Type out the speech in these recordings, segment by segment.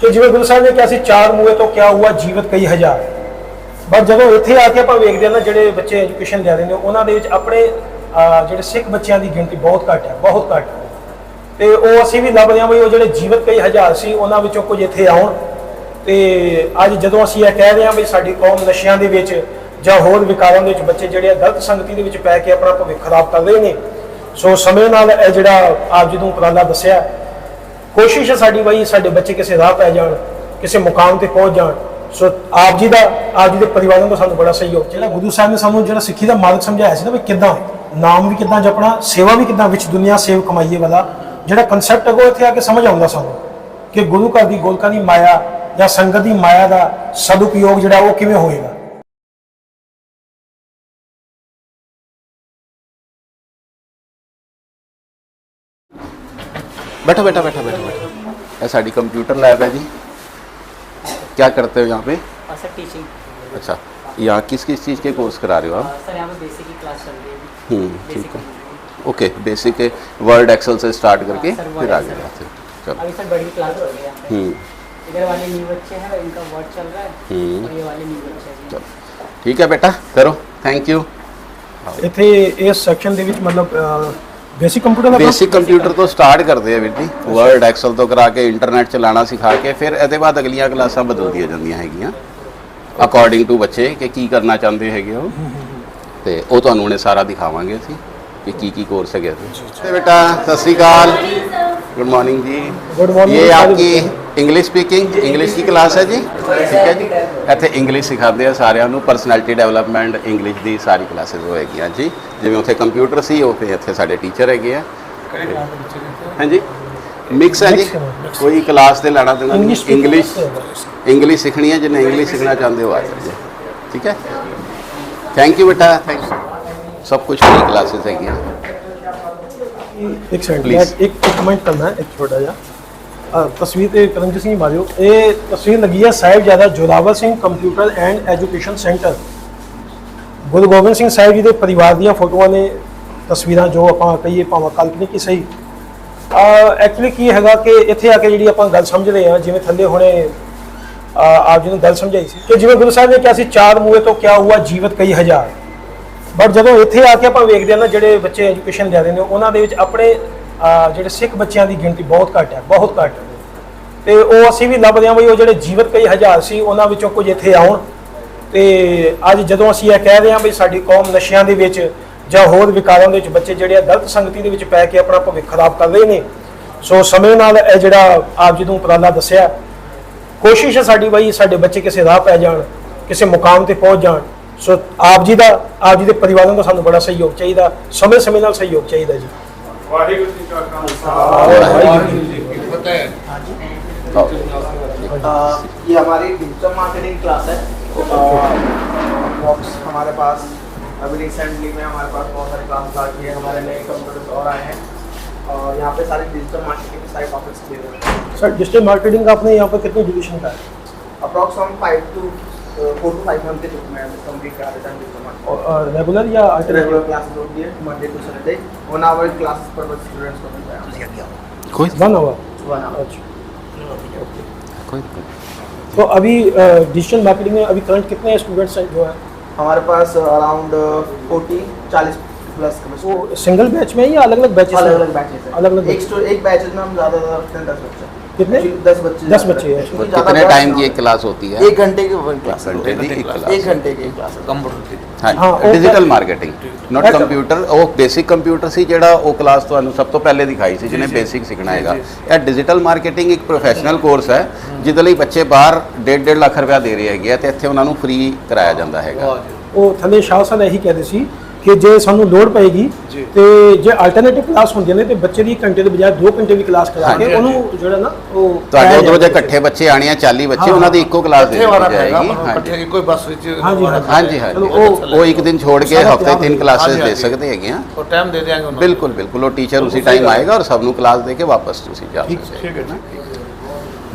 ਕਿ ਜਿਵੇਂ ਗੁਰੂ ਸਾਹਿਬ ਨੇ ਕਿਹਾ ਸੀ, ਚਾਰ ਮੂਹੇ ਤੋਂ ਕਿਆ ਹੁਆ ਜੀਵਤ ਕਈ ਹਜ਼ਾਰ। ਬਸ ਜਦੋਂ ਇੱਥੇ ਆ ਕੇ ਆਪਾਂ ਵੇਖਦੇ ਹਾਂ ਨਾ, ਜਿਹੜੇ ਬੱਚੇ ਐਜੂਕੇਸ਼ਨ ਲੈ ਰਹੇ ਨੇ, ਉਹਨਾਂ ਦੇ ਵਿੱਚ ਆਪਣੇ ਜਿਹੜੇ ਸਿੱਖ ਬੱਚਿਆਂ ਦੀ ਗਿਣਤੀ ਬਹੁਤ ਘੱਟ ਹੈ, ਬਹੁਤ ਘੱਟ। ਹੈ ਤੇ ਉਹ ਅਸੀਂ ਵੀ ਲੱਭਦੇ ਹਾਂ ਵੀ ਉਹ ਜਿਹੜੇ ਜੀਵਤ ਕਈ ਹਜ਼ਾਰ ਸੀ, ਉਹਨਾਂ ਵਿੱਚੋਂ ਕੁਝ ਇੱਥੇ ਆਉਣ। ਤੇ ਅੱਜ ਜਦੋਂ ਅਸੀਂ ਇਹ ਕਹਿ ਰਹੇ ਹਾਂ ਵੀ ਸਾਡੀ ਕੌਮ ਨਸ਼ਿਆਂ ਦੇ ਵਿੱਚ ਜਾਂ ਹੋਰ ਵਿਕਾਰਾਂ ਦੇ ਵਿੱਚ ਬੱਚੇ ਜਿਹੜੇ ਆ, ਗਲਤ ਸੰਗਤੀ ਦੇ ਵਿੱਚ ਪੈ ਕੇ ਆਪਣਾ ਭਵਿੱਖ ਖਰਾਬ ਕਰ ਰਹੇ ਨੇ। ਸੋ ਸਮੇਂ ਨਾਲ ਇਹ ਜਿਹੜਾ ਆਪ ਜੀ ਨੂੰ ਉਪਰਾਲਾ ਦੱਸਿਆ ਕੋਸ਼ਿਸ਼ ਹੈ ਸਾਡੀ ਬਈ ਸਾਡੇ ਬੱਚੇ ਕਿਸੇ ਰਾਹ ਪੈ ਜਾਣ, ਕਿਸੇ ਮੁਕਾਮ ਤੇ ਪਹੁੰਚ ਜਾਣ। ਸੋ ਆਪ ਜੀ ਦਾ, ਆਪ ਜੀ ਦੇ ਪਰਿਵਾਰਾਂ ਦਾ ਸਾਨੂੰ ਬੜਾ ਸਹਿਯੋਗ। ਜਿਹੜਾ ਗੁਰੂ ਸਾਹਿਬ ਨੇ ਸਾਨੂੰ ਜਿਹੜਾ ਸਿੱਖੀ ਦਾ ਮਾਰਗ ਸਮਝਾਇਆ ਸੀ ਨਾ ਵੀ ਕਿੱਦਾਂ, ਨਾਮ ਵੀ ਕਿੱਦਾਂ ਜਪਣਾ, ਸੇਵਾ ਵੀ ਕਿੱਦਾਂ, ਵਿੱਚ ਦੁਨੀਆ ਸੇਵ ਕਮਾਈਏ ਵਾਲਾ, ਜਿਹੜਾ ਕਨਸੈਪਟ ਹੈ ਉਹ ਇੱਥੇ ਆ ਕੇ ਸਮਝ ਆਉਂਦਾ ਸਾਨੂੰ ਕਿ ਗੁਰੂ ਘਰ ਦੀ ਗੋਲਕਾਂ ਦੀ ਮਾਇਆ ਜਾਂ ਸੰਗਤ ਦੀ ਮਾਇਆ ਦਾ ਸਦਉਪਯੋਗ ਜਿਹੜਾ ਉਹ ਕਿਵੇਂ ਹੋਏਗਾ। बैठो बैठो बैठो बैठो बैठो ये साड़ी कंप्यूटर लैब है जी क्या करते हो यहाँ पे और सर टीचिंग अच्छा यहाँ किस किस चीज़ के कोर्स करा रहे हो आप सर यहाँ पे बेसिक की क्लास चल रही है हम्म, बेसिक ठीक है ओके बेसिक वर्ड एक्सेल से स्टार्ट करके हाँ, सर, फिर Word, आगे Excel। जाते हैं। चलो अभी सर बड़ी क्लास हो रही है यहाँ पे हम्म, इधर वाले न्यू बच्चे हैं इनका वर्ड चल रहा है हम्म। और ये वाले न्यू बच्चे हैं चलो ठीक है बेटा करो थैंक यू ਇੱਥੇ ਇਸ ਸੈਕਸ਼ਨ ਦੇ ਵਿੱਚ ਮਤਲਬ ਬੇਸਿਕ ਕੰਪਿਊਟਰ ਦਾ ਬੇਸਿਕ ਕੰਪਿਊਟਰ ਤੋਂ ਸਟਾਰਟ ਕਰਦੇ ਆ ਵੀਰ ਜੀ। ਵਰਡ ਐਕਸਲ ਤੋਂ ਕਰਾ ਕੇ ਇੰਟਰਨੈਟ ਚਲਾਉਣਾ ਸਿਖਾ ਕੇ ਫਿਰ ਇਹਦੇ ਬਾਅਦ ਅਗਲੀਆਂ ਕਲਾਸਾਂ ਬਦਲਦੀਆਂ ਜਾਂਦੀਆਂ ਹੈਗੀਆਂ। ਅਕੋਰਡਿੰਗ ਟੂ ਬੱਚੇ ਕਿ ਕੀ ਕਰਨਾ ਚਾਹੁੰਦੇ ਹੈਗੇ ਉਹ। ਤੇ ਉਹ ਤੁਹਾਨੂੰ ਹੁਣੇ ਸਾਰਾ ਦਿਖਾਵਾਂਗੇ ਅਸੀਂ ਕਿ ਕੀ ਕੀ ਕੋਰਸ ਹੈਗੇ ਤੇ ਬੇਟਾ ਸਤਿ ਸ੍ਰੀ ਅਕਾਲ। ਗੁੱਡ ਮਾਰਨਿੰਗ ਜੀ Good morning, ਇਹ ਸਾਰੇ ਆਪਕੀ ਇੰਗਲਿਸ਼ ਸਪੀਕਿੰਗ ਇੰਗਲਿਸ਼ ਦੀ ਕਲਾਸ ਹੈ ਜੀ ਠੀਕ ਹੈ ਜੀ ਇੱਥੇ ਇੰਗਲਿਸ਼ ਸਿਖਾਉਂਦੇ ਆ ਸਾਰਿਆਂ ਨੂੰ ਪਰਸਨੈਲਿਟੀ ਡਿਵੈਲਪਮੈਂਟ ਇੰਗਲਿਸ਼ ਦੀ ਸਾਰੀ ਕਲਾਸਿਸ ਹੋਏਗੀਆਂ ਜੀ। ਜਿਵੇਂ ਉੱਥੇ ਕੰਪਿਊਟਰ ਸੀ ਉਹ ਫਿਰ ਇੱਥੇ ਸਾਡੇ ਟੀਚਰ ਹੈਗੇ ਆ। ਹਾਂਜੀ? ਮਿਕਸ ਹੈ ਜੀ। ਕੋਈ ਕਲਾਸ ਤੇ ਲੈਣਾ ਦੇਣਾ speaking ਇੰਗਲਿਸ਼। ਇੰਗਲਿਸ਼ ਸਿੱਖਣੀ ਹੈ ਜਿਹਨੇ ਇੰਗਲਿਸ਼ ਸਿੱਖਣਾ ਚਾਹੁੰਦੇ ਹੋ ਆ ਜਾਓ ਠੀਕ ਹੈ? ਥੈਂਕ ਯੂ ਬੇਟਾ। ਥੈਂਕ ਯੂ ਸਭ ਕੁਝ ਫ੍ਰੀ ਕਲਾਸਿਸ ਹੈਗੀਆਂ। ਇੱਕ ਸੈਕਿੰਡ. ਮੈਂ ਇੱਕ ਇੱਕ ਕਮੈਂਟ ਕਰਨਾ ਇੱਕ ਛੋਟਾ ਜਿਹਾ। ਤਸਵੀਰ ਤੇ ਕਰਮਜੀਤ ਸਿੰਘ ਮਾਰਿਓ। ਇਹ ਤਸਵੀਰ ਲੱਗੀ ਹੈ Sahibzada Zorawar Singh computer and education centre Guru Gobind Singh Sahib ji ਦੇ ਪਰਿਵਾਰ ਦੀਆਂ ਫੋਟੋਆਂ ਨੇ ਤਸਵੀਰਾਂ ਜੋ ਆਪਾਂ ਕਹੀਏ ਭਾਵੇਂ ਕਾਲਪਨਿਕ ਹੀ ਸਹੀ। ਐਕਚੁਅਲੀ ਕੀ ਹੈਗਾ ਕਿ ਇੱਥੇ ਆ ਕੇ ਜਿਹੜੀ ਆਪਾਂ ਗੱਲ ਸਮਝ ਰਹੇ ਹਾਂ ਜਿਵੇਂ ਥੱਲੇ ਹੁਣੇ ਆਪ ਜੀ ਨੂੰ ਗੱਲ ਸਮਝਾਈ ਸੀ। ਕਿ ਜਿਵੇਂ ਗੁਰੂ ਸਾਹਿਬ ਨੇ ਕਿਹਾ ਸੀ ਚਾਰ ਮੂਹੇ ਤੋਂ ਕਿਆ ਹੁਆ ਜੀਵਤ ਕਈ ਹਜ਼ਾਰ। ਬਟ ਜਦੋਂ ਇੱਥੇ ਆ ਕੇ ਆਪਾਂ ਵੇਖਦੇ ਹਾਂ ਨਾ ਜਿਹੜੇ ਬੱਚੇ ਐਜੂਕੇਸ਼ਨ ਲੈ ਰਹੇ ਨੇ ਉਹਨਾਂ ਦੇ ਵਿੱਚ ਆਪਣੇ ਅਹ, ਜਿਹੜੇ ਸਿੱਖ ਬੱਚਿਆਂ ਦੀ ਗਿਣਤੀ ਬਹੁਤ ਘੱਟ ਹੈ ਬਹੁਤ ਘੱਟ ਹੈ। ਤੇ ਉਹ ਅਸੀਂ ਵੀ ਲੱਭਦੇ ਹਾਂ ਵੀ ਉਹ ਜਿਹੜੇ ਜੀਵਤ ਕਈ ਹਜ਼ਾਰ ਸੀ ਉਹਨਾਂ ਵਿੱਚੋਂ ਕੁਝ ਇੱਥੇ ਆਉਣ। ਤੇ ਅੱਜ ਜਦੋਂ ਅਸੀਂ ਇਹ ਕਹਿ ਰਹੇ ਹਾਂ ਵੀ ਸਾਡੀ ਕੌਮ ਨਸ਼ਿਆਂ ਦੇ ਵਿੱਚ ਜਾਂ ਹੋਰ ਵਿਕਾਰਾਂ ਦੇ ਵਿੱਚ ਬੱਚੇ ਜਿਹੜੇ ਆ ਗਲਤ ਸੰਗਤੀ ਦੇ ਵਿੱਚ ਪੈ ਕੇ ਆਪਣਾ ਭਵਿੱਖ ਖਰਾਬ ਕਰ ਰਹੇ ਨੇ। ਸੋ ਸਮੇਂ ਨਾਲ ਇਹ ਜਿਹੜਾ ਆਪ ਜੀ ਨੂੰ ਉਪਰਾਲਾ ਦੱਸਿਆ ਕੋਸ਼ਿਸ਼ ਹੈ ਸਾਡੀ ਬਈ ਸਾਡੇ ਬੱਚੇ ਕਿਸੇ ਰਾਹ ਪੈ ਜਾਣ ਕਿਸੇ ਮੁਕਾਮ ਤੇ ਪਹੁੰਚ ਜਾਣ। ਸੋ ਆਪ ਜੀ ਦਾ ਆਪ ਜੀ ਦੇ ਪਰਿਵਾਰਾਂ ਦਾ ਸਾਨੂੰ ਬੜਾ ਸਹਿਯੋਗ ਚਾਹੀਦਾ ਸਮੇਂ ਸਮੇਂ ਨਾਲ ਸਹਿਯੋਗ ਚਾਹੀਦਾ ਜੀ ਵਾਹਿਗੁਰੂ ਜੀ ਕਾ ਖਾਲਸਾ ਵਾਹਿਗੁਰੂ ਵਾਹਿਗੁਰੂ ਜੀ ਕੀ ਫਤਿਹ अ, ये हमारी डिजिटल मार्केटिंग क्लास है बॉक्स हमारे पास अभी रिसेंटली में हमारे पास बहुत सारे क्लास आ गई है हमारे नए कंप्यूटर्स और आए हैं और यहाँ पे सारे डिजिटल मार्केटिंग के सारे टॉपिक्स दिए हुए हैं सर डिजिटल मार्केटिंग का आपने यहाँ पर कितनी ड्यूरेशन का है अप्रॉक्स हम five to four two five month के में कंप्लीट करा देता हूँ डिप्लोमा और रेगुलर या रेगुलर क्लासेस होती है Monday to Saturday one hour classes पर स्टूडेंट्स को मिलता है। कोई? वन आवर वन आवर अच्छा। कोई? तो अभी डिजिटल मार्केटिंग में अभी करंट कितने स्टूडेंट्स हैं जो है? हमारे पास अराउंड फोर्टी चालीस प्लस वो सिंगल बैच में है या अलग अलग बैचेस अलग अलग बैचेस हैं अलग अलग एक स्टू- एक बैचेस में हम ज्यादा ज्यादा रखते हैं दस बच्चे कितने? दस बच्चे दस बच्चे हैं। क्योंकि ज्यादा कितने बैच टाइम ना की हो। एक क्लास होती है एक घंटे की वन क्लास घंटे की एक क्लास एक घंटे की क्लास हाँ, ਹਾਂ ਉਹ ਡਿਜੀਟਲ ਤਾਂ- ਮਾਰਕੀਟਿੰਗ ਨਾਟ ਅੱਛਾ। ਕੰਪਿਊਟਰ ਉਹ ਬੇਸਿਕ ਕੰਪਿਊਟਰ ਸੀ ਜਿਹੜਾ ਉਹ ਕਲਾਸ ਤੁਹਾਨੂੰ ਸਭ ਤੋਂ ਪਹਿਲੇ ਦਿਖਾਈ ਸੀ ਜਿਹਨੇ ਬੇਸਿਕ ਸਿੱਖਣਾ ਹੈਗਾ ਇਹ ਡਿਜੀਟਲ ਮਾਰਕੀਟਿੰਗ ਇੱਕ ਪ੍ਰੋਫੈਸ਼ਨਲ ਕੋਰਸ ਹੈ ਜਿਹਦੇ ਲਈ ਬੱਚੇ ਬਾਹਰ 1.5 ਲੱਖ ਰੁਪਇਆ ਦੇ ਰਹੇ ਹੈਗੇ ਆ ਤੇ ਇੱਥੇ ਉਹਨਾਂ ਨੂੰ ਫ੍ਰੀ ਕਰਾਇਆ ਜਾਂਦਾ ਹੈਗਾ ਉਹ ਥੱਲੇ ਸ਼ਾਹ ਸਾਹਿਬ ਇਹੀ ਕਹਿੰਦੇ ਸੀ ਕਿ ਜੇ ਸਾਨੂੰ ਲੋੜ ਪਏਗੀ ਤੇ ਜੇ ਆਲਟਰਨੇਟਿਵ ਕਲਾਸ ਹੁੰਦੀਆਂ ਨੇ ਤੇ ਬੱਚੇ ਦੀ ਘੰਟੇ ਦੇ ਬਜਾਏ 2 ਘੰਟੇ ਦੀ ਕਲਾਸ ਕਰਾ ਕੇ। ਉਹਨੂੰ ਜਿਹੜਾ ਨਾ ਉਹ ਤੁਹਾਡੇ ਉਧਰੋਂ ਜੇ। ਇਕੱਠੇ ਬੱਚੇ ਆਣੇ ਆ 40 ਬੱਚੇ ਉਹਨਾਂ ਦੀ ਇੱਕੋ ਕਲਾਸ ਦੇ ਦਿੱਤੀ ਜਾਏਗੀ। ਇਕੱਠੇ ਹਾਂਜੀ ਕੋਈ ਬੱਸ ਵਿੱਚ ਹਾਂਜੀ, ਉਹ ਉਹ ਇੱਕ ਦਿਨ ਛੋੜ ਕੇ ਹਫ਼ਤੇ ਤਿੰਨ ਹਾਂਜੀ, ਦੇ। ਸਕਦੇ ਹੈਗੇ ਆ ਉਹ ਟਾਈਮ ਦੇ ਉਹਨਾਂ ਬਿਲਕੁਲ ਬਿਲकुल ਉਹ ਟੀਚਰ ਉਸੇ ਟਾਈਮ ਆਏਗਾ ਔਰ ਸਭ ਨੂੰ ਕਲਾਸ ਦੇ ਕੇ ਵਾਪਸ ਤੁਸੀਂ ਜਾ ਸਕਦੇ ਠੀਕ ਹੈ। ਜੀ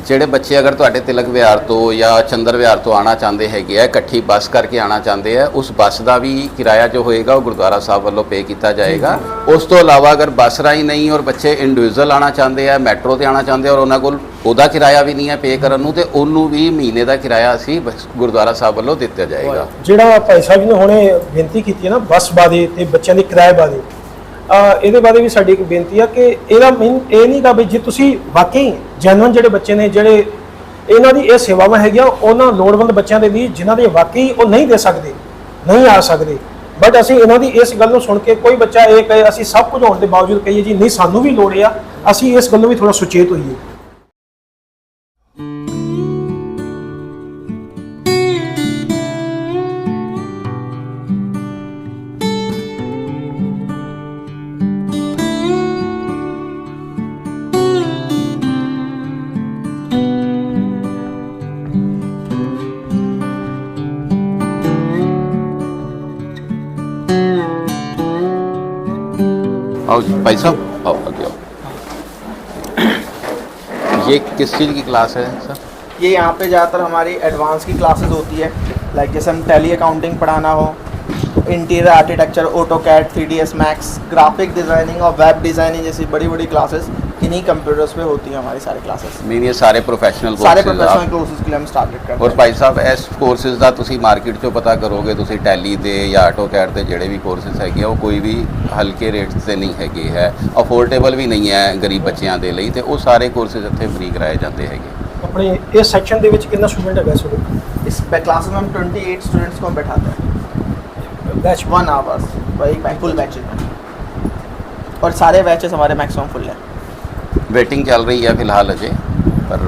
ਜਿਹੜੇ ਬੱਚੇ ਅਗਰ ਤੁਹਾਡੇ ਤਿਲਕ ਵਿਹਾਰ ਤੋਂ ਜਾਂ ਚੰਦਰ ਵਿਹਾਰ ਤੋਂ ਆਣਾ ਚਾਹੁੰਦੇ ਹੈਗੇ ਆ ਇਕੱਠੀ ਬੱਸ ਕਰਕੇ ਆਣਾ ਚਾਹੁੰਦੇ ਆ ਉਸ ਬੱਸ ਦਾ ਵੀ ਕਿਰਾਇਆ ਜੋ ਹੋਏਗਾ ਉਹ ਗੁਰਦੁਆਰਾ ਸਾਹਿਬ ਵੱਲੋਂ ਪੇ ਕੀਤਾ ਜਾਏਗਾ। ਉਸ ਤੋਂ ਇਲਾਵਾ ਅਗਰ ਬੱਸ ਰਾਹੀਂ ਨਹੀਂ ਔਰ ਬੱਚੇ ਇੰਡੀਵਿਜੂਅਲ ਆਣਾ ਚਾਹੁੰਦੇ ਆ ਮੈਟਰੋ ਤੇ ਆਣਾ ਚਾਹੁੰਦੇ ਆ ਔਰ ਉਹਨਾਂ ਕੋਲ ਉਹਦਾ ਕਿਰਾਇਆ ਵੀ ਨਹੀਂ ਹੈ ਪੇ ਕਰਨ ਨੂੰ ਤੇ ਉਹਨੂੰ ਵੀ ਮਹੀਨੇ ਦਾ ਕਿਰਾਇਆ ਅਸੀਂ ਬਸ ਗੁਰਦੁਆਰਾ ਸਾਹਿਬ ਵੱਲੋਂ ਦਿੱਤਾ ਜਾਏਗਾ। ਜਿਹੜਾ ਭਾਈ ਸਾਹਿਬ ਨੇ ਹੁਣੇ ਬੇਨਤੀ ਕੀਤੀ ਹੈ ਨਾ ਬੱਸ ਬਾਰੇ ਤੇ ਬੱਚਿਆਂ ਦੇ ਕਿਰਾਏ ਬਾਰੇ। ਇਹਦੇ ਬਾਰੇ ਵੀ ਸਾਡੀ ਇੱਕ ਬੇਨਤੀ ਆ ਕਿ ਇਹਦਾ ਮੀਨ ਇਹ ਨਹੀਂ ਗਾ ਵੀ ਜੇ ਤੁਸੀਂ ਵਾਕਈ ਜੈਨੂਨ ਜਿਹੜੇ ਬੱਚੇ ਨੇ ਜਿਹੜੇ ਇਹਨਾਂ ਦੀ ਇਹ ਸੇਵਾਵਾਂ ਹੈਗੀਆਂ, ਉਹਨਾਂ ਲੋੜਵੰਦ ਬੱਚਿਆਂ ਦੇ ਲਈ ਜਿਨ੍ਹਾਂ ਦੇ ਵਾਕਈ ਉਹ ਨਹੀਂ ਦੇ ਸਕਦੇ, ਨਹੀਂ ਆ ਸਕਦੇ। ਬਟ ਅਸੀਂ ਇਹਨਾਂ ਦੀ ਇਸ ਗੱਲ ਨੂੰ ਸੁਣ ਕੇ ਕੋਈ ਬੱਚਾ ਇਹ ਕਹੇ, ਅਸੀਂ ਸਭ ਕੁਝ ਹੋਣ ਦੇ ਬਾਵਜੂਦ ਕਹੀਏ ਜੀ, ਨਹੀਂ ਸਾਨੂੰ ਵੀ ਲੋੜ ਆ, ਅਸੀਂ ਇਸ ਗੱਲੋਂ ਵੀ ਥੋੜਾ ਸੁਚੇਤ ਹੋਈਏ। आओ भाई साहब आओ आगे आओ। ये किस चीज़ की क्लास है, सर? ये यहाँ पे ज़्यादातर हमारी एडवांस की क्लासेस होती है। लाइक जैसे हम टेली अकाउंटिंग पढ़ाना हो interior architecture AutoCAD three D S Max graphic designing और वेब डिज़ाइनिंग जैसी बड़ी बड़ी क्लासेस किन्हीं कंप्यूटर्स पे होती है हमारी सारी ਕਲਾसेस ਮੀਨ ਇਹ ਸਾਰੇ ਪ੍ਰੋਫੈਸ਼ਨਲ ਸਾਰੇ ਪ੍ਰੋਫੈਸ਼ਨਲ ਕੋਰसेज ਕੇ ਲਈ ਹਮ ਟਾਰਗੇਟ ਕਰਦੇ ਔਰ ਭਾਈ ਸਾਹਿਬ ਇਸ ਕੋਰਸਸ ਦਾ ਤੁਸੀਂ ਮਾਰਕੀਟ ਚੋਂ ਪਤਾ ਕਰੋਗੇ ਤੁਸੀਂ ਟੈਲੀ ਦੇ ਜਾਂ ਆਟੋਕੈਡ ਦੇ ਜਿਹੜੇ ਵੀ ਕੋਰਸਸ ਹੈਗੇ ਆ ਉਹ ਕੋਈ ਵੀ ਹਲਕੇ ਰੇਟਸ ਤੇ ਨਹੀਂ ਹੈਗੇ ਹੈ ਅਫੋਰਡੇਬਲ ਵੀ ਨਹੀਂ ਹੈ ਗਰੀਬ ਬੱਚਿਆਂ ਦੇ ਲਈ ਤੇ ਉਹ ਸਾਰੇ ਕੋਰਸਸ ਇੱਥੇ ਫ੍ਰੀ ਕਰਾਏ ਜਾਂਦੇ ਹੈਗੇ ਆਪਣੇ ਇਸ ਸੈਕਸ਼ਨ ਦੇ ਵਿੱਚ ਕਿੰਨਾ ਸਟੂਡੈਂਟ ਹੈਗਾ ਸੋ इस क्लासेस में हम 28 स्टूडेंट्स को हम बैठाते हैं। बैच वन आवर्स वही फुल बैचेज में और सारे बैचेस हमारे मैक्सिमम फुल है। वेटिंग चल रही है फ़िलहाल अजय पर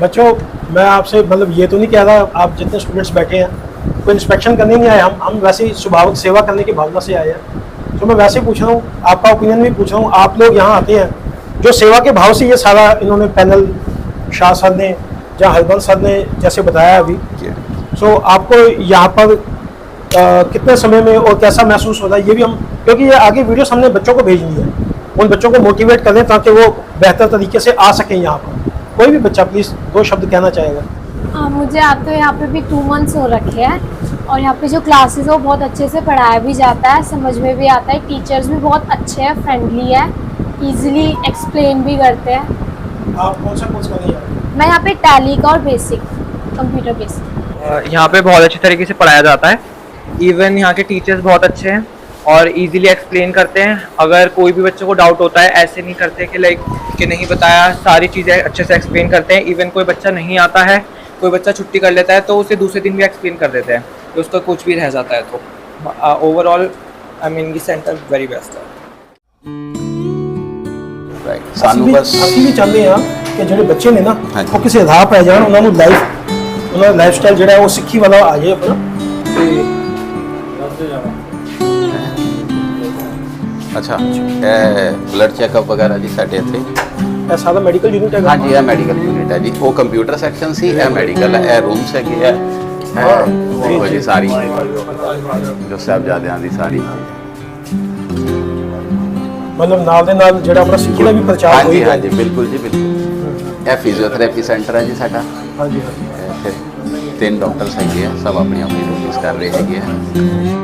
बच्चों मैं आपसे मतलब ये तो नहीं कह रहा आप जितने स्टूडेंट्स बैठे हैं कोई इंस्पेक्शन करने नहीं आए हम हम वैसे ही स्वाभाविक सेवा करने की भावना से आए हैं। तो मैं वैसे ही पूछ रहा हूँ आपका ओपिनियन भी पूछ रहा हूँ आप लोग यहाँ आते हैं जो सेवा के भाव से ये सारा इन्होंने पैनल शाह सर ने या हरबंस सर ने जैसे बताया अभी। सो आपको यहाँ पर अ, कितने समय में और कैसा महसूस हो रहा है ये भी हम क्योंकि ये आगे वीडियोस हमने बच्चों को भेजनी है। उन बच्चों को मोटिवेट करें ताकि वो बेहतर तरीके से आ सकें यहाँ पर। कोई भी बच्चा प्लीज़ दो शब्द कहना चाहेगा। हाँ, मुझे आते यहाँ पे भी टू मंथ्स हो रखे हैं और यहाँ पे जो क्लासेस है वो बहुत अच्छे से पढ़ाया भी जाता है समझ में भी आता है। टीचर्स भी बहुत अच्छे हैं फ्रेंडली है इजीली एक्सप्लेन भी करते हैं। आप कौन सा कोर्स हैं मैं यहाँ पे टैली का और बेसिक कंप्यूटर बेसिक यहाँ पे बहुत अच्छी तरीके से पढ़ाया जाता है। इवन यहाँ के टीचर्स बहुत अच्छे हैं। और इजीली एक्सप्लेन करते हैं अगर कोई भी बच्चे को डाउट होता है ऐसे नहीं करते कि लाइक कि नहीं बताया सारी चीज़ें अच्छे से एक्सप्लेन करते हैं इवन कोई बच्चा नहीं आता है कोई बच्चा छुट्टी कर लेता है तो उसे दूसरे दिन भी एक्सप्लेन कर देते हैं तो उसका कुछ भी रह जाता है तो ओवरऑल आई मीन ये सेंटर वेरी बेस्ट है right, ਅਸੀਂ ਸਾਨੂੰ ਵੀ ਬਸ ਅਸੀਂ ਵੀ ਚਾਹੁੰਦੇ ਹਾਂ ਕਿ ਜਿਹੜੇ ਬੱਚੇ ਨੇ ਨਾ ਹਾਂਜੀ। ਉਹ ਕਿਸੇ ਰਾਹ ਪੈ ਜਾਣ ਉਹਨਾਂ ਨੂੰ ਲਾਈਫ ਉਹਨਾਂ ਦਾ ਲਾਈਫ ਸਟਾਈਲ ਜਿਹੜਾ ਹੈ ਉਹ ਸਿੱਖੀ ਵਾਲਾ ਆ ਜਾਏ ਆਪਣਾ ਤੇ ਅੱਛਾ ਇਹ ਬਲੱਡ ਚੈੱਕਅਪ ਵਗੈਰਾ ਜੀ ਸਾਡੇ ਇੱਥੇ? ਇਹ ਸਾਰਾ ਮੈਡੀਕਲ ਯੂਨਿਟ ਹੈਗਾ। ਹਾਂਜੀ ਇਹ ਮੈਡੀਕਲ ਯੂਨਿਟ ਹੈ ਜੀ। ਉਹ ਕੰਪਿਊਟਰ ਸੈਕਸ਼ਨ ਸੀ ਇਹ ਮੈਡੀਕਲ ਹੈ ਇਹ ਰੂਮਸ ਹੈਗੇ ਆ। ਇਹ ਦੇਖੋ ਜੀ ਸਾਰੀ। ਜੋ ਸਾਹਿਬਜ਼ਾਦਿਆਂ ਦੀ ਸਾਰੀ। ਮਤਲਬ ਨਾਲ ਦੇ ਨਾਲ ਜਿਹੜਾ ਆਪਣਾ ਸਿੱਖੀ ਦਾ ਵੀ ਪ੍ਰਚਾਰ ਹਾਂਜੀ ਹੋਏਗਾ। ਹਾਂਜੀ ਬਿਲਕੁਲ ਜੀ ਬਿਲਕੁਲ। ਇਹ ਫਿਜ਼ੀਓਥੈਰੇਪੀ ਸੈਂਟਰ ਹੈ ਜੀ ਸਾਡਾ। ਹਾਂਜੀ ਹਾਂਜੀ। ਤਿੰਨ ਡਾਕਟਰਸ ਹੈਗੇ ਆ ਸਭ ਆਪਣੀ ਆਪਣੀ ਡਿਊਟੀਆਂ ਕਰ ਰਹੇ ਹੈਗੇ ਆ।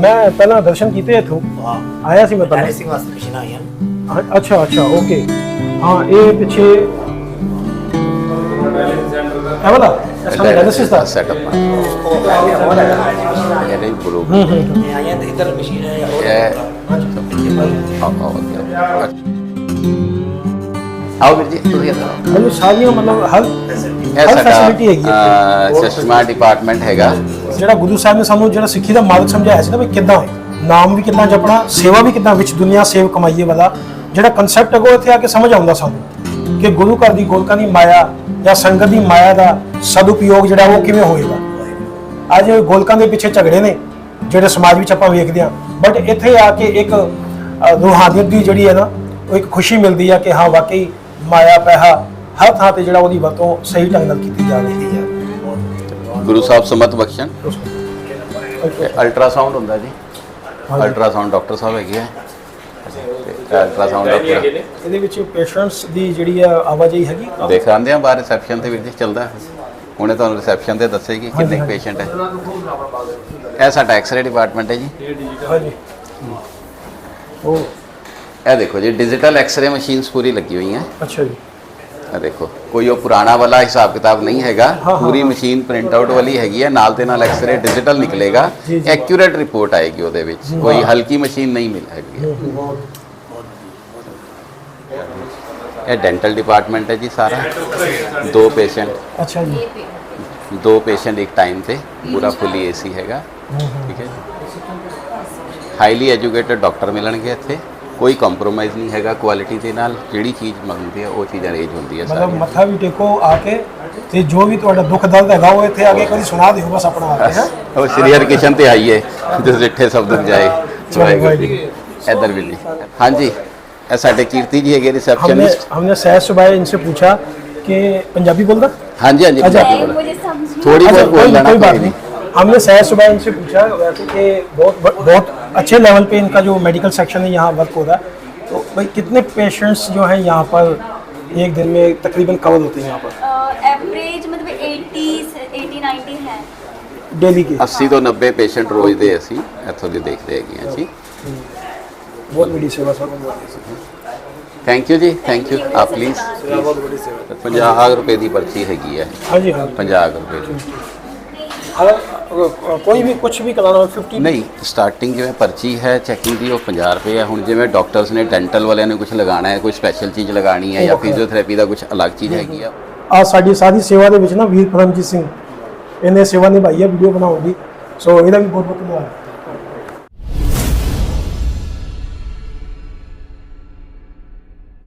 ਮੈਂ ਪਹਿਲਾਂ ਦਰਸ਼ਨ ਕੀਤੇ ਇਥੋਂ ਆਇਆ ਸੀ ਮੈਂ ਪਹਿਲਾਂ ਡਾਇਲਿਸਿਸ ਵਾਸਤੇ ਮਸ਼ੀਨਾਂ ਆਈਆਂ ਨੇ। ਹਾਂ, ਅੱਛਾ ਅੱਛਾ ਓਕੇ ਹਾਂ ਇਹ ਪਿੱਛੇ ਇਹ ਵਾਲਾ ਇਹ ਸਾਡਾ ਡਾਇਲਿਸਿਸ ਦਾ ਸੈਟਅਪ ਇਹ ਨਹੀਂ ਬਰੋ ਇਹ ਆਈਆਂ ਤੇ ਇੱਧਰ ਮਸ਼ੀਨ ਹੈ ਹੋਰ ਇਹ ਆਓ ਆਓ ਅੱਗੇ। ਆਓ ਵੀਰ ਜੀ ਤੁਸੀਂ ਇੱਧਰ ਆਓ ਮੈਨੂੰ ਸਾਰੀਆਂ ਮਤਲਬ ਹਰ ਇਹ ਹਰ ਸਾਡਾ ਫੈਸਿਲਿਟੀ ਹੈਗੀ ਹੈ ਅਹ, ਚਸ਼ਮਾ ਡਿਪਾਰਟਮੈਂਟ ਹੈਗਾ ਜਿਹੜਾ ਗੁਰੂ ਸਾਹਿਬ ਨੇ ਸਾਨੂੰ ਜਿਹੜਾ ਸਿੱਖੀ ਦਾ ਮਾਰਗ ਸਮਝਾਇਆ ਸੀ ਨਾ ਵੀ ਕਿੱਦਾਂ ਹੋਏ ਨਾਮ ਵੀ ਕਿੱਦਾਂ ਜਪਣਾ, ਸੇਵਾ ਵੀ ਕਿੱਦਾਂ, ਵਿੱਚ ਦੁਨੀਆ ਸੇਵ ਕਮਾਈਏ ਵਾਲਾ, ਜਿਹੜਾ ਕਨਸੈਪਟ ਹੈਗਾ ਉਹ ਇੱਥੇ ਆ ਕੇ ਸਮਝ ਆਉਂਦਾ ਸਾਨੂੰ ਕਿ ਗੁਰੂ ਘਰ ਦੀ ਗੋਲਕਾਂ ਦੀ ਮਾਇਆ ਜਾਂ ਸੰਗਤ ਦੀ ਮਾਇਆ ਦਾ ਸਦਉਪਯੋਗ ਜਿਹੜਾ ਉਹ ਕਿਵੇਂ ਹੋਏਗਾ। ਅੱਜ ਗੋਲਕਾਂ ਦੇ ਪਿੱਛੇ ਝਗੜੇ ਨੇ, ਜਿਹੜੇ ਸਮਾਜ ਵਿੱਚ ਆਪਾਂ ਵੇਖਦੇ ਹਾਂ। ਬਟ ਇੱਥੇ ਆ ਕੇ ਇੱਕ ਰੂਹਾਨੀਅਤ ਦੀ ਜਿਹੜੀ ਹੈ ਨਾ, ਉਹ ਇੱਕ ਖੁਸ਼ੀ ਮਿਲਦੀ ਹੈ ਕਿ ਹਾਂ, ਵਾਕਈ ਮਾਇਆ, ਪੈਸਾ ਹਰ ਥਾਂ ਤੇ ਜਿਹੜਾ ਉਹਦੀ ਵਰਤੋਂ ਸਹੀ ਢੰਗ ਨਾਲ ਕੀਤੀ ਜਾ ਰਹੀ ਹੈ। ਗੁਰੂ ਸਾਹਿਬ ਸਮਤ ਬਖਸ਼ਣ। ਅਲਟਰਾਸਾਊਂਡ ਹੁੰਦਾ ਜੀ। ਅਲਟਰਾਸਾਊਂਡ ਡਾਕਟਰ ਸਾਹਿਬ ਹੈਗੇ ਆ। ਅਲਟਰਾਸਾਊਂਡ ਡਾਕਟਰ ਇਹਦੇ ਵਿੱਚ ਪੇਸ਼ੈਂਟਸ ਦੀ ਜਿਹੜੀ ਆ ਆਵਾਜਾਈ ਹੈਗੀ? ਦੇਖ ਆਂਦੇ ਆ ਬਾਹਰ ਰਿਸੈਪਸ਼ਨ ਤੇ ਵੀਰ ਜੀ ਚੱਲਦਾ। ਹੁਣੇ ਤੁਹਾਨੂੰ ਰਿਸੈਪਸ਼ਨ ਤੇ ਦੱਸੇਗੀ ਕਿੰਨੇ ਹਾਂਜੀ। ਪੇਸ਼ੈਂਟ ਹੈ ਇਹ ਸਾਡਾ ਐਕਸ-ਰੇ ਡਿਪਾਰਟਮੈਂਟ ਹੈ ਜੀ। ਹਾਂਜੀ। ਉਹ ਇਹ ਦੇਖੋ ਜੀ ਡਿਜੀਟਲ ਐਕਸ-ਰੇ ਮਸ਼ੀਨਸ ਪੂਰੀ ਲੱਗੀ ਹੋਈ ਹੈ ਅੱਛਾ ਜੀ। ਇਹ ਦੇਖੋ ਕੋਈ ਉਹ ਪੁਰਾਣਾ ਵਾਲਾ ਹਿਸਾਬ ਕਿਤਾਬ ਨਹੀਂ ਹੈਗਾ। ਪੂਰੀ। ਮਸ਼ੀਨ ਪ੍ਰਿੰਟ ਆਊਟ ਵਾਲੀ ਹੈਗੀ ਹੈ ਨਾਲ ਦੇ ਨਾਲ ਐਕਸ-ਰੇ ਡਿਜੀਟਲ ਨਿਕਲੇਗਾ। ਐਕਿਊਰੇਟ ਰਿਪੋਰਟ ਆਏਗੀ ਉਹਦੇ ਵਿੱਚ। ਕੋਈ ਹਲਕੀ ਮਸ਼ੀਨ ਨਹੀਂ ਮਿਲ ਹੈਗੀ। ਇਹ ਡੈਂਟਲ ਡਿਪਾਰਟਮੈਂਟ ਹੈ ਜੀ ਸਾਰਾ। ਦੋ ਪੇਸ਼ੈਂਟ ਅੱਛਾ ਜੀ। ਦੋ ਪੇਸ਼ੈਂਟ ਇੱਕ ਟਾਈਮ ਤੇ ਪੂਰਾ ਫੁੱਲੀ ਏਸੀ ਹੈਗਾ। ਠੀਕ ਹੈ ਹਾਈਲੀ ਐਜੂਕੇਟਡ ਡਾਕਟਰ ਮਿਲਣਗੇ ਇੱਥੇ। ਕੋਈ ਕੰਪਰੋਮਾਈਜ਼ ਨਹੀਂ ਹੈਗਾ ਕੁਆਲਿਟੀ ਦੇ ਨਾਲ ਜਿਹੜੀ ਚੀਜ਼ ਮੰਗਦੇ ਆ ਉਹ ਚੀਜ਼ ਅਰੇਂਜ ਹੁੰਦੀ ਹੈ ਮਤਲਬ ਸਾਰੀ ਮੱਥਾ ਵੀ ਟੇਕੋ ਆ ਕੇ ਤੇ ਜੋ ਵੀ ਤੁਹਾਡਾ ਦੁੱਖ ਦਰਦ ਹੈਗਾ ਉਹ ਇੱਥੇ ਆ ਕੇ ਕਦੀ ਸੁਣਾ ਦਿਓ ਬਸ ਆਪਣਾ ਆ ਕੇ ਹੈਂ। ਉਹ ਸ਼੍ਰੀ ਹਰਿਕ੍ਰਿਸ਼ਨ ਤੇ ਆਈਏ ਜਿਸ ਜਿੱਠੇ ਸ਼ਬਦ ਜਾਏ ਚਲੋ ਵਾਹਿਗੁਰੂ ਜੀ ਇੱਧਰ ਵੀ ਜੀ ਹਾਂਜੀ ਇਹ ਸਾਡੇ ਕੀਰਤੀ ਜੀ ਹੈਗੇ हमने ਰਿਸੈਪਸ਼ਨਿਸਟ हमने सैर सुबह इनसे पूछा कि पंजाबी बोल रहा ਹਾਂਜੀ ਹਾਂਜੀ अच्छा। ਪੰਜਾਬੀ ਬੋਲੋ। मुझे समझ थोड़ी अच्छा, बहुत बोल कोई, लेना कोई बात कोई नहीं हमने सैर सुबह इनसे पूछा वैसे कि बहुत बहुत अच्छे लेवल पे इनका जो मेडिकल सेक्शन है यहाँ वर्क हो रहा है तो भाई कितने पेशेंट्स जो हैं यहाँ पर एक दिन में तकरीबन कवर होते हैं यहाँ पर एवरेज मतलब 80 से 80 90 है डेली के 80 ਤੋਂ 90 ਪੇਸ਼ੈਂਟ ਰੋਜ਼ ਦੇ ਅਸੀਂ ਇੱਥੋਂ ਦੇ ਦੇਖਦੇ ਹੈਗੇ ਹਾਂ ਜੀ बहुत बड़ी सेवा सर ਥੈਂਕ ਯੂ ਜੀ ਥੈਂਕ ਯੂ ਆ ਪਲੀਜ਼ 50 ਰੁਪਏ ਦੀ ਪਰਚੀ ਹੈਗੀ ਹੈ हाँ जी हाँ 50 ਰੁਪਏ ਦੀ ਕੋਈ ਵੀ ਕੁਝ ਵੀ ਕਰਾਉਣਾ 50 ਨਹੀਂ ਸਟਾਰਟਿੰਗ ਜਿਵੇਂ ਪਰਚੀ ਹੈ ਚੈਕਿੰਗ ਦੀ ਉਹ 50 ਰੁਪਏ ਹੈ ਹੁਣ ਜਿਵੇਂ ਡਾਕਟਰਸ ਨੇ ਡੈਂਟਲ ਵਾਲਿਆਂ ਨੇ ਕੁਝ ਲਗਾਣਾ ਹੈ ਕੋਈ ਸਪੈਸ਼ਲ ਚੀਜ਼ ਲਗਾਣੀ ਹੈ ਜਾਂ ਫਿਜ਼ੀਓਥੈਰੇਪੀ ਦਾ ਕੁਝ ਅਲੱਗ ਚੀਜ਼ ਹੈਗੀ ਆ। ਆ ਸਾਡੀ ਸਾਰੀ ਸੇਵਾ ਦੇ ਵਿੱਚ ਨਾ ਵੀਰ ਪਰਮਜੀਤ ਸਿੰਘ ਇਹਨੇ ਸੇਵਾ ਨਿਭਾਈ ਹੈ ਵੀਡੀਓ ਬਣਾਉਣ ਸੋ ਇਹਦਾ ਵੀ ਬਹੁਤ ਬਹੁਤ ਧੰਨਵਾਦ।